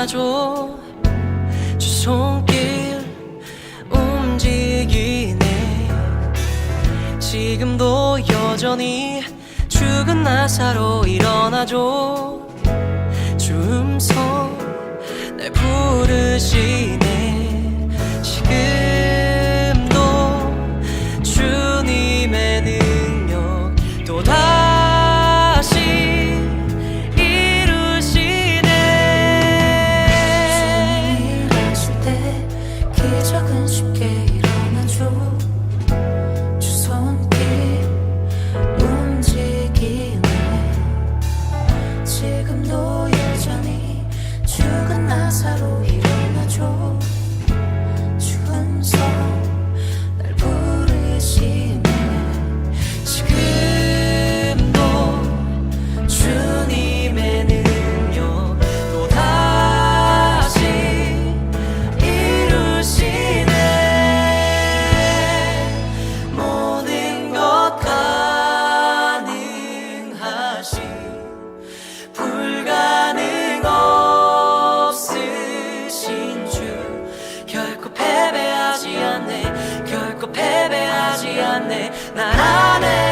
안아줘. 주 손길 움직이네. 지금도 여전히 죽은 나사로 일어나줘. 주 음성 날 부르시네. 날 안에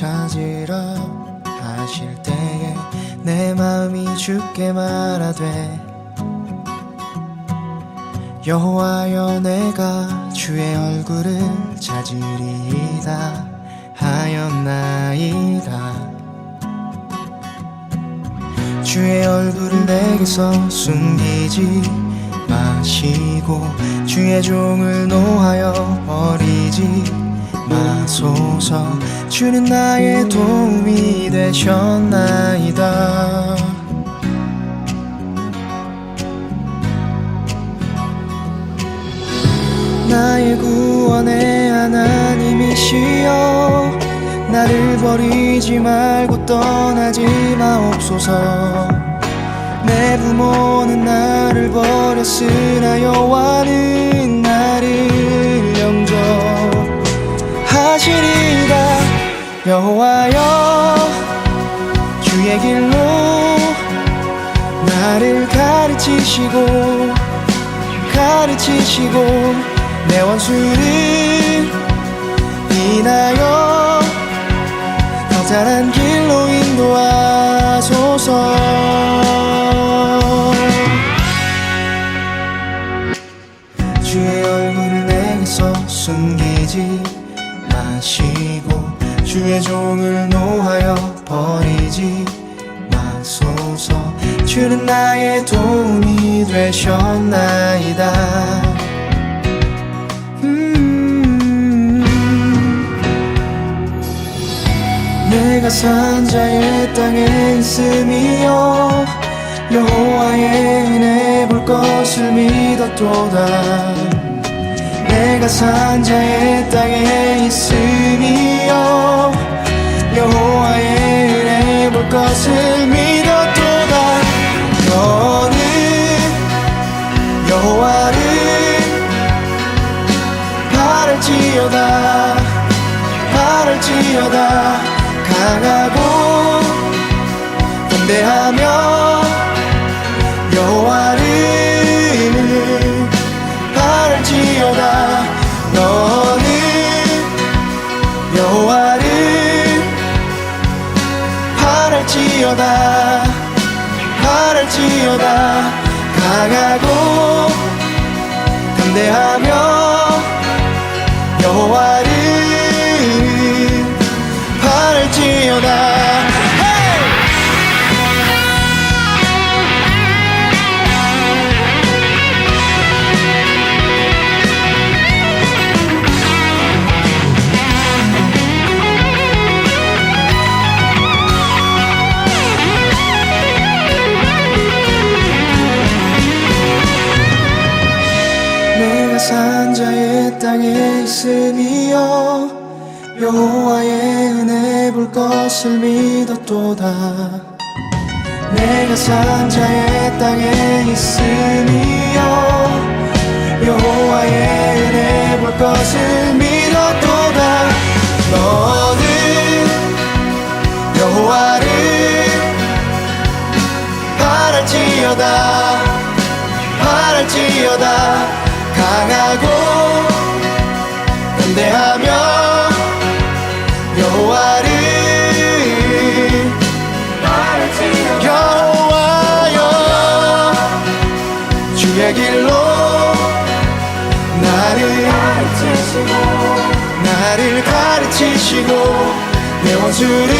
찾으라 하실 때에 내 마음이 죽게 말하되 여호와여 내가 주의 얼굴을 찾으리이다 하였나이다. 주의 얼굴을 내게서 숨기지 마시고 주의 종을 노하여 버리지 마소서. 주는 나의 도움이 되셨나이다. 나의 구원의 하나님이시여 나를 버리지 말고 떠나지 마옵소서. 내 부모는 나를 버렸으나 여호와는 영접하시리다. 여호와여 주의 길로 나를 가르치시고 가르치시고 내 원수를 인하여 더 잘한 주는 나의 도움이 되셨나이다. 음. 내가 산자의 땅에 있음이여 여호와의 은혜 볼 것을 믿었도다. 내가 산자의 땅에 담대하며 믿었도다. 내가 산자의 땅에 있으리여 여호와의 은혜 볼 것을 믿 주의 길로 나를 가르치시고 나를 가르치시고 내 원수를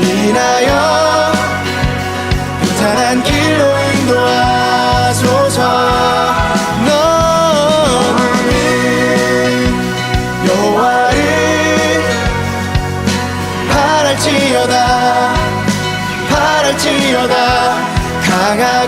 인하여 평탄한 길로 인도하소서. 너는 여호와를 바랄지어다 바랄지어다. 강하고